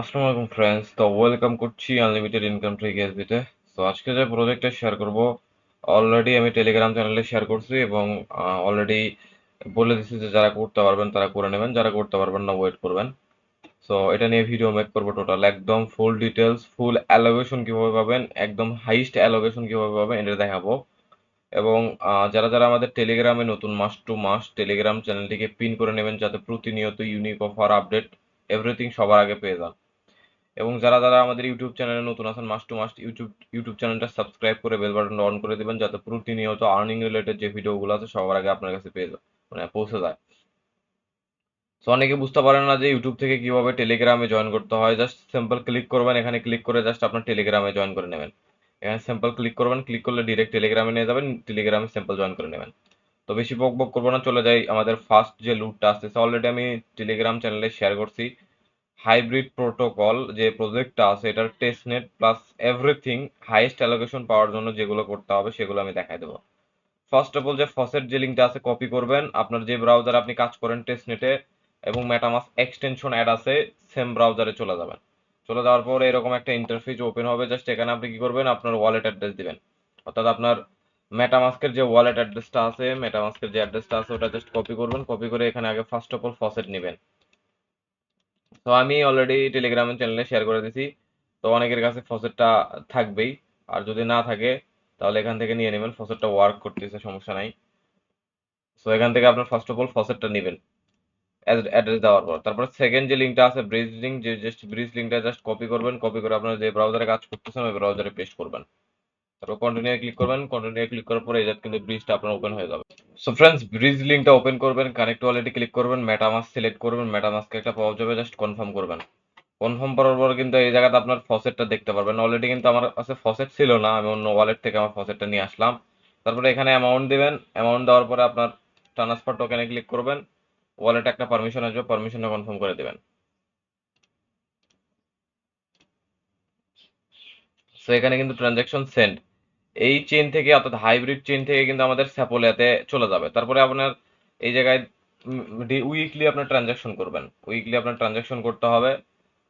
আসসালামু আলাইকুম ফ্রেন্ডস তো ওয়েলকাম করছি আনলিমিটেড ইনকাম ট্রিক এসবিতে তো। আজকে যে প্রজেক্টটা শেয়ার করব অলরেডি আমি টেলিগ্রাম চ্যানেলে শেয়ার করছি এবং অলরেডি বলে দিচ্ছি যে যারা করতে পারবেন তারা করে নেবেন, যারা করতে পারবেন না ওয়েট করবেন। সো এটা নিয়ে ভিডিও মেক করব টোটাল একদম ফুল ডিটেলস ফুল অ্যালোকেশন কীভাবে পাবেন, একদম হাইস্ট অ্যালোকেশন কীভাবে পাবেন এটা দেখাবো। এবং যারা যারা আমাদের টেলিগ্রামে নতুন মাস টু মাস টেলিগ্রাম চ্যানেলটিকে পিন করে নেবেন যাতে প্রতিনিয়ত ইউনিক অফার আপডেট এভরিথিং সবার আগে পেয়ে যান। এবং যারা যারা আমাদের ইউটিউব চ্যানেলে নতুন আছেন মাস টু মাস ইউটিউব ইউটিউব চ্যানেলটা সাবস্ক্রাইব করে বেল বাটনটা অন করে দিবেন, যাতে প্রতিনিয়ত আর্নিং রিলেটেড যে ভিডিওগুলো আছে সবার আগে আপনার কাছে পেয়ে যায় মানে পৌঁছে যায়। সো অনেকে বুঝতে পারেন না যে ইউটিউব থেকে কীভাবে টেলিগ্রামে জয়েন করতে হয়। জাস্ট সিম্পল ক্লিক করবেন, এখানে ক্লিক করে জাস্ট আপনার টেলিগ্রামে জয়েন করে নেবেন। এখানে সিম্পল ক্লিক করবেন ক্লিক করলে ডিরেক্ট টেলিগ্রামে নিয়ে যাবেন টেলিগ্রামে সিম্পল জয়েন করে নেবেন। তো বেশি বক বক করব না, চলে যাই আমাদের ফার্স্ট যে লুটটা আসতেছে। অলরেডি আমি টেলিগ্রাম চ্যানেলে শেয়ার করছি। হাইব্রিড প্রোটোকল যে প্রজেক্টটা আছে, এটার testnet plus everything highest allocation পাওয়ার জন্য যেগুলো করতে হবে, সেগুলো আমি দেখাই দেবো। ফার্স্ট অফ অল যে ফসেট যে লিঙ্কটা আছে কপি করবেন। আপনার যে ব্রাউজার আপনি কাজ করেন টেস্টনেটে এবং মেটামাস এক্সটেনশন অ্যাড আছে সেম ব্রাউজারে চলে যাবেন। চলে যাওয়ার পর এরকম একটা ইন্টারফেস ওপেন হবে জাস্ট এখানে আপনি কি করবেন? আপনার ওয়ালেট অ্যাড্রেস দিবেন। অর্থাৎ আপনার মেটামাস্কের যে ওয়ালেট অ্যাড্রেসটা আছে মেটামাস্কের যে অ্যাড্রেসটা আছে, ওটা জাস্ট কপি করবেন। কপি করে এখানে আগে ফার্স্ট অফ অল ফসেট নেবেন। তো আমি অলরেডি টেলিগ্রামের চ্যানেলে শেয়ার করে দিছি তো অনেকের কাছে ফসেটটা থাকবেই। আর যদি না থাকে, তাহলে এখান থেকে নিয়ে নেবেন। ফসেটটা ওয়ার্ক করতেছে, সমস্যা নাই। সো এখান থেকে আপনার ফার্স্ট অফ অল ফসেটটা নেবেন। অ্যাড্রেস দেওয়ার পর। তারপর সেকেন্ড যে লিঙ্কটা আছে ব্রিজ লিঙ্ক যে জাস্ট ব্রিজ লিঙ্কটা জাস্ট কপি করবেন। কপি করে আপনার যে ব্রাউজারে কাজ করতেছেন, ওই ব্রাউজারে পেস্ট করবেন। তারপর কন্টিনিউ ক্লিক করবেন কন্টিনিউ ক্লিক করার পরে এই কিন্তু ব্রিজটা আপনার ওপেন হয়ে যাবে। সো ফ্রেন্ডস ব্রিজ লিঙ্কটা ওপেন করবেন কানেক্ট ওয়ালেটে ক্লিক করবেন মেটামাস্ক সিলেক্ট করবেন মেটামাস্কে একটা পাওয়া যাবে জাস্ট কনফার্ম করবেন। কনফার্ম করার পর কিন্তু এই জায়গাতে আপনার ফসেটটা দেখতে পারবেন। অলরেডি কিন্তু আমার কাছে ফসেট ছিল না, আমি অন্য ওয়ালেট থেকে আমার ফসেটটা নিয়ে আসলাম। তারপরে এখানে অ্যামাউন্ট দিবেন অ্যামাউন্ট দেওয়ার পরে আপনার ট্রান্সফার টোকেনে ক্লিক করবেন। ওয়ালেটে একটা পারমিশন আসবে পারমিশনটা কনফার্ম করে দিবেন। সো এখানে কিন্তু ট্রানজ্যাকশন সেন্ড এই চেন থেকে, অর্থাৎ হাইব্রিড চেন থেকে কিন্তু আমাদের স্যাপোলিয়াতে চলে যাবে। তারপরে আপনার এই জায়গায় উইকলি আপনার ট্রানজ্যাকশন করবেন। উইকলি আপনার ট্রানজ্যাকশন করতে হবে।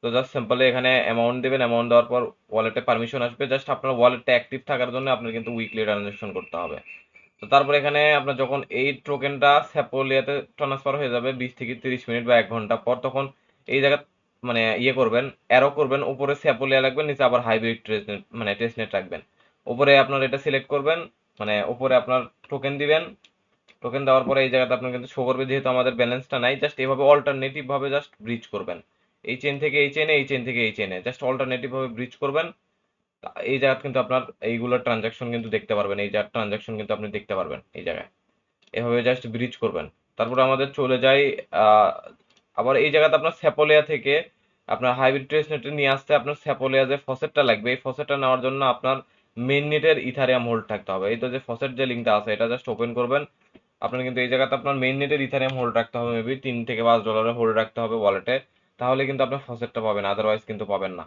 তো জাস্ট সিম্পলি এখানে অ্যামাউন্ট দেবেন। অ্যামাউন্ট দেওয়ার পর ওয়ালেটে পারমিশন আসবে। জাস্ট আপনার ওয়ালেটটা অ্যাক্টিভ থাকার জন্য আপনার কিন্তু উইকলি ট্রানজ্যাকশন করতে হবে। তো তারপরে এখানে আপনার যখন এই টোকেনটা স্যাপোলিয়াতে ট্রান্সফার হয়ে যাবে, বিশ থেকে তিরিশ মিনিট বা এক ঘণ্টা পর, তখন এই জায়গা মানে ইয়ে করবেন অ্যারো করবেন, উপরে স্যাপোলিয়া রাখবেন নিচে আবার হাইব্রিড টেস্টনেট মানে টেস্টনেট রাখবেন। উপরে আপনার এটা সিলেক্ট করবেন মানে উপরে আপনার টোকেন দিবেন। টোকেন দেওয়ার পরে এই জায়গাতে আপনার কিন্তু শো করবে, যেহেতু আমাদের ব্যালেন্সটা নাই জাস্ট এভাবে অল্টারনেটিভ ভাবে জাস্ট ব্রিজ করবেন। এই চেন থেকে এই চেনে এই চেন থেকে এই চেনে জাস্ট অল্টারনেটিভ ভাবে ব্রিজ করবেন। এই জায়গা কিন্তু আপনার এইগুলোর ট্রানজাকশন কিন্তু দেখতে পারবেন, এই জায়গার ট্রানজাকশন কিন্তু আপনি দেখতে পারবেন, এই জায়গায়। এভাবে জাস্ট ব্রিজ করবেন। তারপরে আমাদের চলে যাই আবার এই জায়গাতে আপনার স্যাপোলিয়া থেকে আপনার হাইব্রিড ট্রেসনেটে নিয়ে আসতে আপনার স্যাপোলিয়া যে ফসেটটা লাগবে, এই ফসেটটা নেওয়ার জন্য আপনার মেন নেটের ইথারিয়াম হোল্ড থাকতে হবে। এই তো যে ফসেট যে লিঙ্কটা আছে, এটা জাস্ট ওপেন করবেন। আপনার কিন্তু এই জায়গাতে আপনার মেন নেটের ইথারিয়াম হোল্ড রাখতে হবে মেবি তিন থেকে পাঁচ ডলারের হোল্ড রাখতে হবে ওয়ালেটে তাহলে কিন্তু আপনার ফসেটটা পাবেন আদারওয়াইজ কিন্তু পাবেন না।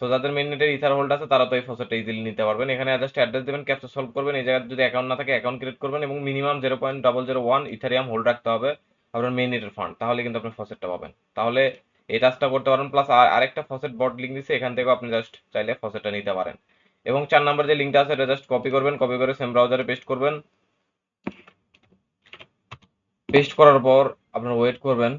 সো যাদের মেন নেটের ইথার হোল্ড আছে, তারা তো এই ফসেটটা ইজিলি নিতে পারবেন। এখানে জাস্ট অ্যাড্রেস দেবেন ক্যাপচা সলভ করবেন। এই জায়গায় যদি অ্যাকাউন্ট না থাকে অ্যাকাউন্ট ক্রিয়েট করবেন এবং minimum zero point double zero one Ethereum hold রাখতে হবে আপনার মেন নেটের ফান্ড তাহলে কিন্তু আপনি ফসেটটা পাবেন। তাহলে এই টাচটা করতে পারেন প্লাস আর আরেকটা ফসেট বট লিঙ্ক দিচ্ছে এখান থেকেও আপনি জাস্ট চাইলে ফসেটটা নিতে পারেন। এবং চার নাম্বার যে লিঙ্কটা আছে, এটা জাস্ট কপি করবেন কপি করে সেম ব্রাউজারে পেস্ট করবেন। পেস্ট করার পর আপনার ওয়েট করবেন।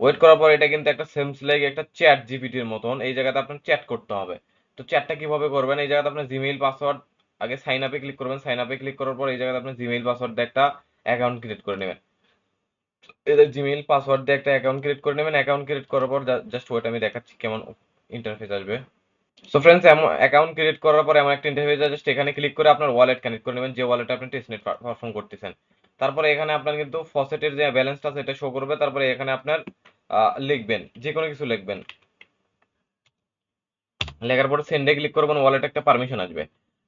ওয়েট করার পর এটা কিন্তু একটা সেমস লাইক একটা চ্যাট জিপিটির মতন, এই জায়গাতে আপনার চ্যাট করতে হবে। তো চ্যাটটা কীভাবে করবেন? এই জায়গাতে আপনার জিমেইল পাসওয়ার্ড আগে সাইন আপে ক্লিক করবেন সাইন আপে ক্লিক করার পর এই জায়গাতে আপনার জিমেইল পাসওয়ার্ড একটা অ্যাকাউন্ট ক্রিয়েট করে নেবেন। এদের জিমেইল পাসওয়ার্ড দিয়ে একটা অ্যাকাউন্ট ক্রিয়েট করে নেবেন। অ্যাকাউন্ট ক্রিয়েট করার পর জাস্ট ওয়েট আমি দেখাচ্ছি কেমন ইন্টারফেস আসবে। সো ফ্রেন্ডস এমন অ্যাকাউন্ট ক্রিয়েট করার পর এমন একটা ইন্টারফেস আছে জাস্ট এখানে ক্লিক করে আপনার ওয়ালেট কানেক্ট করে নেবেন, যে ওয়ালেটে আপনি টেস্টনেট পারফর্ম করতেছেন। তারপরে এখানে আপনার কিন্তু ফসেটের যে ব্যালেন্সটা আছে, এটা শো করবে। তারপরে এখানে আপনার লিখবেন যে কোনো কিছু লিখবেন। লেখার পরে সেন্ডে ক্লিক করবেন ওয়ালেটে একটা পারমিশন আসবে।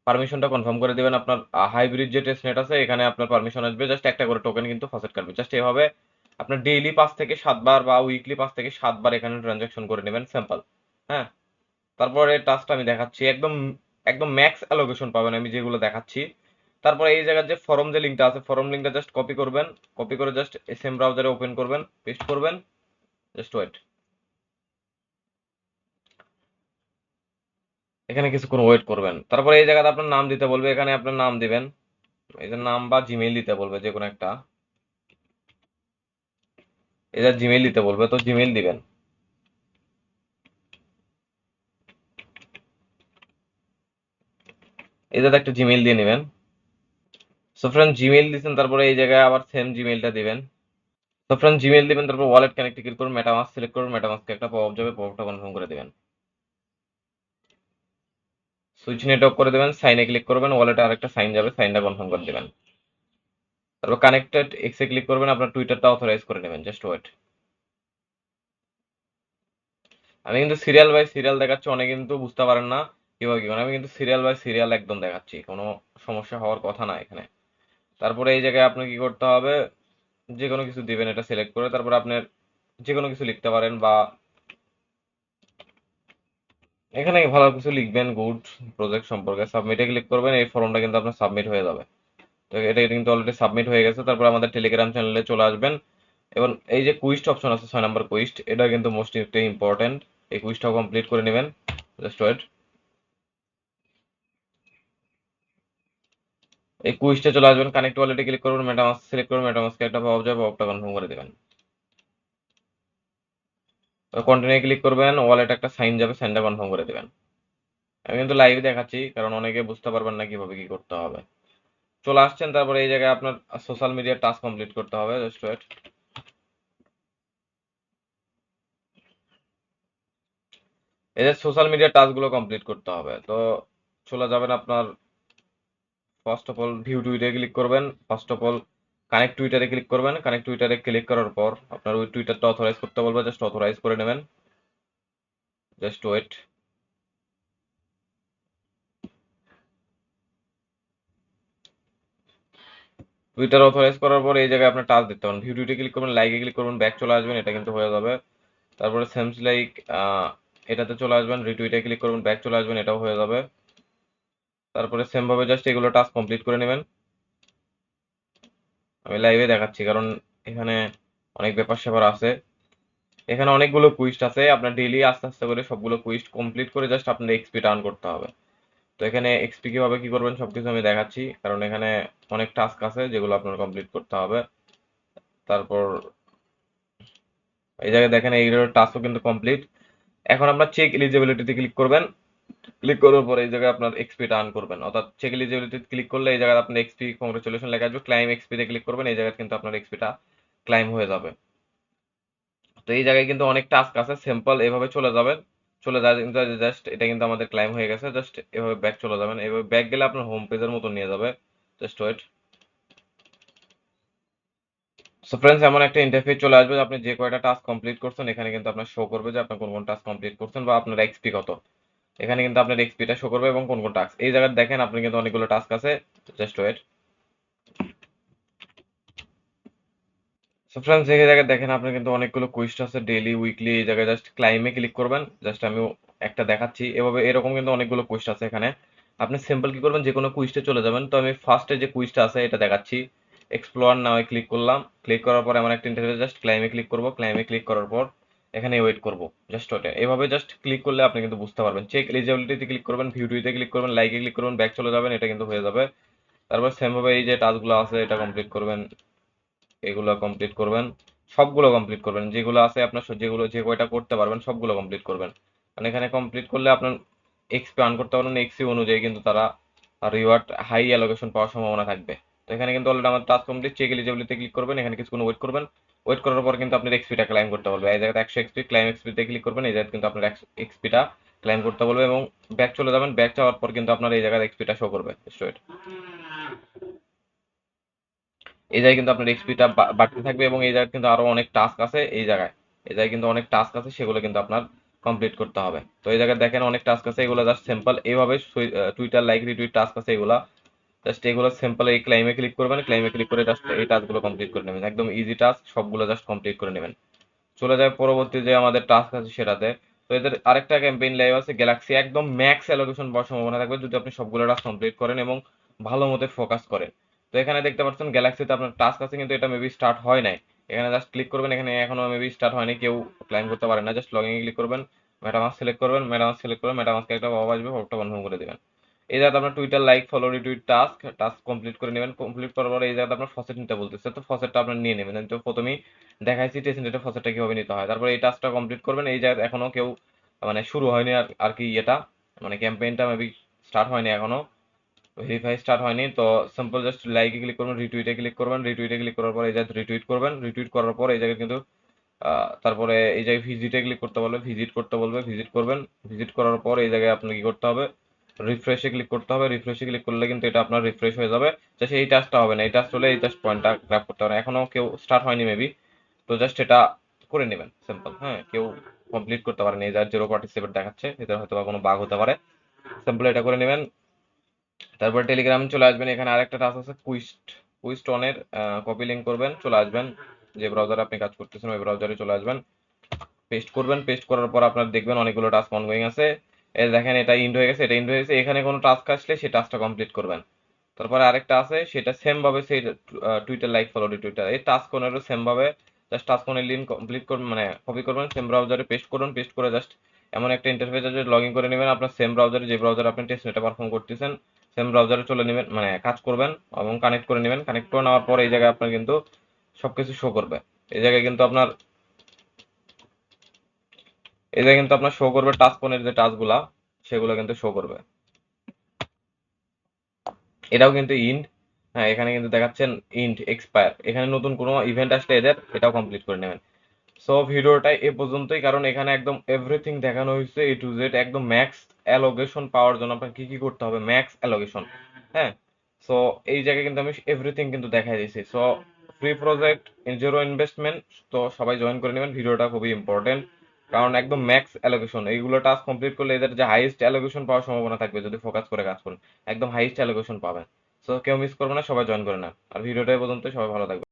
পারমিশনটা কনফার্ম করে দিবেন আপনার হাইব্রিড যে টেস্টনেট আছে, এখানে আপনার পারমিশন আসবে জাস্ট একটা করে টোকেন কিন্তু ফসেট কাটবে। জাস্ট এভাবে আপনার ডেইলি পাঁচ থেকে সাতবার বা উইকলি পাঁচ থেকে সাতবার এখানে ট্রানজাকশন করে নেবেন স্যাম্পল হ্যাঁ? তারপরে টাস্কটা আমি দেখাচ্ছি, একদম একদম ম্যাক্স অ্যালোকেশন পাবেন আমি যেগুলো দেখাচ্ছি। তারপরে এই জায়গার যে ফরম যে লিঙ্কটা আছে ফরম লিঙ্কটা জাস্ট কপি করবেন কপি করে জাস্ট সেম ব্রাউজারে ওপেন করবেন পেস্ট করবেন জাস্ট ওয়েট এখানে কিছুক্ষণ ওয়েট করবেন। তারপরে এই জায়গাতে আপনার নাম দিতে বলবে, এখানে আপনার নাম দিবেন। এই যে নাম বা জিমেইল দিতে বলবে যে কোনো একটা। এই যে জিমেইল দিতে বলবে, তো জিমেইল দিবেন। এই জায়গাতে একটা জিমেইল দিয়ে নেবেন। সো ফ্রেন্ড জিমেইল দিচ্ছেন তারপরে এই জায়গায় আবার সেম জিমেইলটা দিবেন। তো ফ্রেন্ড জিমেইল দিবেন, তারপর ওয়ালেট কানেক্ট ক্লিক করুন মেটামাস্ক সিলেক্ট করুন মেটামাস্কে একটা পপআপ যাবে পপআপটা কনফার্ম করে দিবেন। সুইচ নেটওয়ার্ক করে দেবেন, সাইনে ক্লিক করবেন, ওয়ালেটে আরেকটা সাইন যাবে, সাইনটা কনফার্ম করে দিবেন। তারপর কানেক্টেড এক্সে ক্লিক করবেন, আপনার টুইটারটা অথরাইজ করে নেবেন জাস্ট ওয়েট আমি কিন্তু সিরিয়াল বাই সিরিয়াল দেখাচ্ছি, অনেকে কিন্তু বুঝতে পারেন না কীভাবে কি। আমি কিন্তু সিরিয়াল বাই সিরিয়াল একদম দেখাচ্ছি, কোনো সমস্যা হওয়ার কথা না এখানে। তারপরে এই জায়গায় আপনার কি করতে হবে যে কোনো কিছু দিবেন এটা সিলেক্ট করে, তারপর আপনার যে কোনো কিছু লিখতে পারেন বা এখানে ভালো কিছু লিখবেন গুড প্রজেক্ট সম্পর্কে সাবমিটে ক্লিক করবেন, এই ফর্মটা কিন্তু আপনার সাবমিট হয়ে যাবে। তো এটা কিন্তু অলরেডি সাবমিট হয়ে গেছে, তারপর আমাদের টেলিগ্রাম চ্যানেলে চলে আসবেন। এবং এই যে কুইস্ট অপশন আছে, ছয় নাম্বার কুইস্ট এটা কিন্তু মোস্ট ইম্পর্টেন্ট এই কুইজটাও কমপ্লিট করে নেবেন জাস্ট ওয়েট এই কুইজটা চলে আসবেন কানেক্ট ওয়ালেটে ক্লিক করবেন মেটামাস্ক সিলেক্ট করবেন মেটামাস্কে একটা পাওয়া যাবে পাওয়াটা কনফার্ম করে দেবেন। কন্টিনিউ ক্লিক করবেন ওয়ালেট একটা সাইন যাবে সাইনটা কনফার্ম করে দেবেন। আমি কিন্তু লাইভ দেখাচ্ছি, কারণ অনেকে বুঝতে পারবেন না কীভাবে কি করতে হবে। চলে আসছেন, তারপরে এই জায়গায় আপনার সোশ্যাল মিডিয়ার টাস্ক কমপ্লিট করতে হবে জাস্ট ওয়েট এই যে সোশ্যাল মিডিয়ার টাস্কগুলো কমপ্লিট করতে হবে, তো চলে যাবেন আপনার ফার্স্ট অফ অল ভিউ টুইটারে ক্লিক করবেন। ফার্স্ট অফ অল কানেক্ট টুইটারে ক্লিক করবেন। কানেক্ট টুইটারে ক্লিক করার পর আপনার ওই টুইটারটা অথরাইজ করতে বলবে। জাস্ট অথরাইজ করে নেবেন। জাস্ট ওয়েট টুইটার অথরাইজ করার পর এই জায়গায় আপনার টাচ দিতে পারেন। টুইটে ক্লিক করবেন লাইকে ক্লিক করবেন ব্যাক চলে আসবেন, এটা কিন্তু হয়ে যাবে। তারপরে সেমস লাইক এটাতে চলে আসবেন রিটুইটে ক্লিক করবেন ব্যাক চলে আসবেন, এটাও হয়ে যাবে। তারপরে সেমভাবে জাস্ট এগুলো টাস্ক কমপ্লিট করে নেবেন। আমি লাইভে দেখাচ্ছি, কারণ এখানে অনেক ব্যাপার স্যাপার আছে। এখানে অনেকগুলো কুইস্ট আছে, আপনার ডেইলি আস্তে আস্তে করে সবগুলো কুইস্ট কমপ্লিট করে জাস্ট আপনার এক্সপি টার্ন করতে হবে। তো এখানে এক্সপি কীভাবে কি করবেন সবকিছু আমি দেখাচ্ছি, কারণ এখানে অনেক টাস্ক আছে যেগুলো আপনার কমপ্লিট করতে হবে। তারপর এই জায়গায় দেখেন এই টাস্কও কিন্তু কমপ্লিট এখন আপনার চেক এলিজিবিলিটিতে ক্লিক করবেন। ক্লিক করার পর এই জায়গায় আপনার এক্সপি টার্ন করবেন। অর্থাৎ চেক এলিজিবিলিটি ক্লিক করলে এই জায়গায় আপনার এক্সপি কংগ্রেচুলেশন লেখা আসবে। ক্লাইম এক্সপিতে ক্লিক করবেন, এই জায়গায় কিন্তু আপনার এক্সপিটা ক্লাইম হয়ে যাবে। তো এই জায়গায় কিন্তু অনেক টাস্ক আছে সিম্পল এভাবে চলে যাবেন। চলে যায় কিন্তু জাস্ট এটা কিন্তু আমাদের ক্লাইম হয়ে গেছে জাস্ট এভাবে ব্যাক চলে যাবেন। এভাবে ব্যাক গেলে আপনার হোম পেজের মতো নিয়ে যাবে। জাস্ট ওয়েট সো ফ্রেন্ডস এমন একটা ইন্টারফেস চলে আসবে আপনি যে কয়টা টাস্ক কমপ্লিট করছেন, এখানে কিন্তু আপনার শো করবে যে আপনি কোন কোন টাস্ক কমপ্লিট করছেন বা আপনার এক্সপি কত। এখানে কিন্তু আপনার এক্সপিটা শো করবে এবং কোন কোন টাস্ক এই জায়গায় দেখেন আপনি কিন্তু অনেকগুলো টাস্ক আছে জাস্ট ওয়েট ফ্রেন্ডস এই জায়গায় দেখেন আপনি কিন্তু অনেকগুলো কুইস্ট আছে ডেইলি উইকলি এই জায়গায় জাস্ট ক্লাইমে ক্লিক করবেন। জাস্ট আমি একটা দেখাচ্ছি। এভাবে এরকম কিন্তু অনেকগুলো কুইস্ট আছে এখানে। আপনি সিম্পল কি করবেন? যে কোনো কুইস্টে চলে যাবেন। তো আমি ফার্স্টে যে কুইস্টটা আছে, এটা দেখাচ্ছি। এক্সপ্লোর নাও ক্লিক করলাম। ক্লিক করার পর আমার একটা ইন্টারফেস জাস্ট ক্লাইমে ক্লিক করব। ক্লাইমে ক্লিক করার পর এখানে ওয়েট করব জাস্ট ওটা। এভাবে জাস্ট ক্লিক করলে আপনি কিন্তু বুঝতে পারবেন। চেক এলিজিবিলিটিতে ক্লিক করবেন ভিডিওতে ক্লিক করবেন লাইকে ক্লিক করবেন ব্যাক চলে যাবেন, এটা কিন্তু হয়ে যাবে। তারপর সেম ভাবে এই যে টাস্কগুলো আছে, এটা কমপ্লিট করবেন, এগুলো কমপ্লিট করবেন, সবগুলো কমপ্লিট করবেন। যেগুলো আছে আপনার যেগুলো, যে কয়টা করতে পারবেন, সবগুলো কমপ্লিট করবেন। মানে এখানে কমপ্লিট করলে আপনার এক্সপি আর্ন করতে পারবেন এক্সপি অনুযায়ী কিন্তু তারা রিওয়ার্ড হাই অ্যালোকেশন পাওয়ার সম্ভাবনা থাকবে। তো এখানে কিন্তু অলরেডি আমার task complete check eligibility click করবেন, এখানে কিছুক্ষণ ওয়েট করবেন। ওয়েট করার পর কিন্তু আপনার এক্সপিটা ক্লাইম করতে বলবে এই জায়গাতে একশো এক্সপি ক্লাইম এক্সপিতে ক্লিক করবেন, এই জায়গায় কিন্তু আপনার এক্সপিটা ক্লাইম করতে বলবে এবং ব্যাক চলে যাবেন। ব্যাক যাওয়ার পর কিন্তু আপনার এই জায়গায় এক্সপিটা শো করবে স্ট্রেট এই জায়গায় কিন্তু আপনার এক্সপিটা বাড়তে থাকবে এবং এই জায়গায় কিন্তু আরও অনেক টাস্ক আছে এই জায়গায়। এই জায়গায় কিন্তু অনেক টাস্ক আছে, সেগুলো কিন্তু আপনার কমপ্লিট করতে হবে। তো এই জায়গায় দেখেন অনেক টাস্ক আছে, এগুলো জাস্ট সিম্পল এইভাবে টুইটার লাইক রিটুইট টাস্ক আছে, এগুলা জাস্ট এগুলো সিম্পল এই ক্লাইমে ক্লিক করবেন ক্লাইমে ক্লিক করে জাস্ট এই টাস্কগুলো কমপ্লিট করে নেবেন। একদম ইজি টাস্ক সবগুলো জাস্ট কমপ্লিট করে নেবেন। চলে যায় পরবর্তী যে আমাদের টাস্ক আছে সেটাতে। তো এদের আরেকটা ক্যাম্পেইন লাইভ আছে গ্যালাক্সি একদম ম্যাক্স অ্যালোকেশন পাওয়ার সম্ভাবনা থাকবে যদি আপনি সবগুলো টাস্ক কমপ্লিট করেন এবং ভালো মতো ফোকাস করেন। তো এখানে দেখতে পাচ্ছেন গ্যালাক্সিতে আপনার টাস্ক আছে কিন্তু এটা মেবি স্টার্ট হয় নাই। এখানে জাস্ট ক্লিক করবেন, এখানে এখনও মেবি স্টার্ট হয়নি, কেউ ক্লাইম করতে পারে না। জাস্ট লগইন ক্লিক করবেন মেটামাস্ক সিলেক্ট করবেন মেটামাস্ক সিলেক্ট করবেন মেটামাস্কে একটা পপ আসবে পপটা কনফার্ম করে দিবেন। এই জায়গাতে আপনার Twitter like follow retweet task task complete করে নেবেন। কমপ্লিট করার পরে এই জায়গাতে আপনার ফসেট নিতে বলতেছে। তো ফসেটটা আপনার নিয়ে নেবেন। তো প্রথমেই দেখাইছি টেসেন্টের ফসেটটা কীভাবে নিতে হয়। তারপরে এই টাস্কটা কমপ্লিট করবেন। এই জায়গায় এখনও কেউ মানে শুরু হয়নি আর আর কি ইয়েটা। মানে ক্যাম্পেইনটা মেবি স্টার্ট হয়নি এখনও ভেরিফাই স্টার্ট হয়নি। তো সিম্পল জাস্ট লাইকে ক্লিক করবেন রিটুইটে ক্লিক করবেন। রিটুইটে ক্লিক করার পর এই জায়গায় রিটুইট করবেন। রিটুইট করার পর এই জায়গায় কিন্তু তারপরে এই জায়গায় ভিজিটে ক্লিক করতে বলবে। ভিজিট করতে বলবে ভিজিট করবেন। ভিজিট করার পর এই জায়গায় আপনাকে কি করতে হবে? রিফ্রেশে ক্লিক করতে হবে। রিফ্রেশে ক্লিক করলে কিন্তু এটা আপনার রিফ্রেশ হয়ে যাবে। জাস্ট এই টাস্কটা হবে না। এই টাস্ক হলে এই জাস্ট পয়েন্টটা গ্র্যাপ করতে হবে এখনও কেউ স্টার্ট হয়নি মেবি তো জাস্ট এটা করে নেবেন। সিম্পল হ্যাঁ? কেউ কমপ্লিট করতে পারেনি। এই যার জিরো পার্টিসিপেট দেখাচ্ছে, এদের হয়তো বা কোনো বাগ হতে পারে। সিম্পল এটা করে নেবেন। তারপর টেলিগ্রাম চলে আসবেন। এখানে আরেকটা টাস্ক আছে কুইস্ট কুইস্ট অনের কপি লিঙ্ক করবেন, চলে আসবেন। যে ব্রাউজারে আপনি কাজ করতেছেন, ওই ব্রাউজারে চলে আসবেন। পেস্ট করবেন। পেস্ট করার পর আপনার দেখবেন অনেকগুলো টাস্ক অনগোয়িং আছে। দেখেন, এটা ইন্ড হয়ে গেছে, এটা ইন্ড হয়ে গেছে। এখানে কোনো টাস্ক আসলে সেই টাস্কটা কমপ্লিট করবেন। তারপরে আরেকটা আছে, সেটা সেম ভাবে সেই টুইটার লাইক ফলো টুইটার এই টাস্ক কোনেরও সেম ভাবে জাস্ট টাস্ক কোনের লিঙ্ক কমপ্লিট করবেন মানে কপি করবেন সেম ব্রাউজারে পেস্ট করুন পেস্ট করে জাস্ট এমন একটা ইন্টারফেস আছে লগ ইন করে নেবেন। আপনার সেম ব্রাউজারে যে ব্রাউজারে আপনি টেস্ট নেটে পারফর্ম করতেছেন সেম ব্রাউজারে চলে নেবেন মানে কাজ করবেন এবং কানেক্ট করে নেবেন। কানেক্ট করে নেওয়ার পর এই জায়গায় আপনার কিন্তু সবকিছু শো করবে। এই জায়গায় কিন্তু আপনার জায়গায় কিন্তু আপনার শো করবে টাস্ক কোনের যে টাস্কগুলা সেগুলো কিন্তু শো করবে। এটাও কিন্তু ইন্ড হ্যাঁ এখানে কিন্তু দেখাচ্ছেন ইন্ড এক্সপায়ার এখানে নতুন কোনো ইভেন্ট আসলে এদের এটাও কমপ্লিট করে নেবেন। সো ভিডিওটা এ পর্যন্তই, কারণ এখানে একদম এভরিথিং দেখানো হয়েছে এ টু জেড একদম ম্যাক্স অ্যালোগেশন পাওয়ার জন্য আপনার কি কি করতে হবে? ম্যাক্স অ্যালোগেশন হ্যাঁ? সো এই জায়গায় কিন্তু আমি এভরিথিং কিন্তু দেখাই দিয়েছি। So free project zero investment তো সবাই জয়েন করে নেবেন। ভিডিওটা খুবই ইম্পর্টেন্ট কারণ একদম ম্যাক্স অ্যালোকেশন এইগুলো টাস্ক কমপ্লিট করলে এদের যে হাইয়েস্ট অ্যালোকেশন পাওয়ার সম্ভাবনা থাকবে, যদি ফোকাস করে কাজ করেন, একদম হাইয়েস্ট অ্যালোকেশন পাবেন। সো কেউ মিস করবে না, সবাই জয়েন করে নেন। আর ভিডিওটা পর্যন্ত সবাই ভালো থাকবে